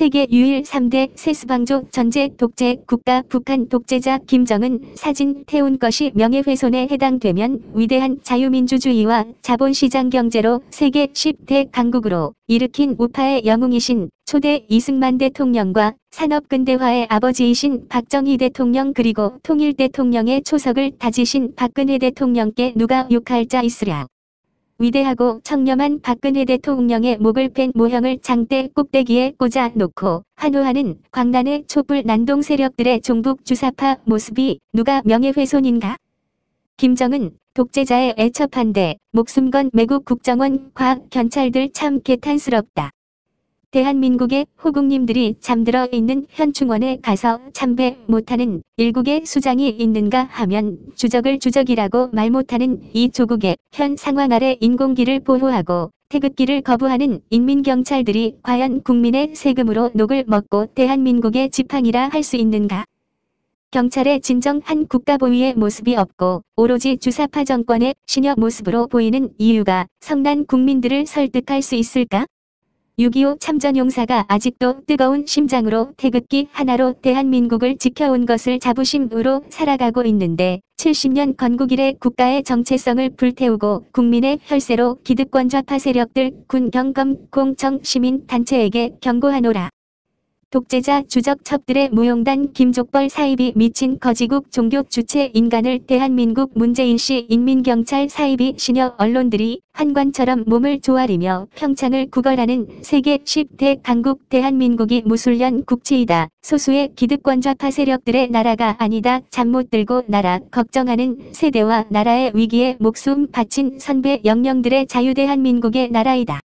세계 유일 3대 세수방조 전제 독재 국가 북한 독재자 김정은 사진 태운 것이 명예훼손에 해당되면 위대한 자유민주주의와 자본시장 경제로 세계 10대 강국으로 일으킨 우파의 영웅이신 초대 이승만 대통령과 산업근대화의 아버지이신 박정희 대통령 그리고 통일 대통령의 초석을 다지신 박근혜 대통령께 누가 욕할 자 있으랴. 위대하고 청렴한 박근혜 대통령의 목을 뺀 모형을 장대 꼭대기에 꽂아 놓고 환호하는 광란의 촛불 난동 세력들의 종북 주사파 모습이 누가 명예훼손인가? 김정은 독재자의 애처판대 목숨 건 매국 국정원 과학 견찰들 참 개탄스럽다. 대한민국의 호국님들이 잠들어 있는 현충원에 가서 참배 못하는 일국의 수장이 있는가 하면 주적을 주적이라고 말 못하는 이 조국의 현 상황 아래 인공기를 보호하고 태극기를 거부하는 인민경찰들이 과연 국민의 세금으로 녹을 먹고 대한민국의 지팡이라 할 수 있는가? 경찰의 진정한 국가보위의 모습이 없고 오로지 주사파 정권의 신여 모습으로 보이는 이유가 성난 국민들을 설득할 수 있을까? 6.25 참전용사가 아직도 뜨거운 심장으로 태극기 하나로 대한민국을 지켜온 것을 자부심으로 살아가고 있는데 70년 건국 이래 국가의 정체성을 불태우고 국민의 혈세로 기득권 좌파 세력들 군 경검 공청 시민 단체에게 경고하노라. 독재자 주적 첩들의 무용단 김족벌 사입이 미친 거지국 종교 주체 인간을 대한민국 문재인시 인민경찰 사입이 신여 언론들이 한관처럼 몸을 조아리며 평창을 구걸하는 세계 10대 강국 대한민국이 무술년 국치이다. 소수의 기득권 좌파 세력들의 나라가 아니다. 잠 못 들고 나라 걱정하는 세대와 나라의 위기에 목숨 바친 선배 영령들의 자유대한민국의 나라이다.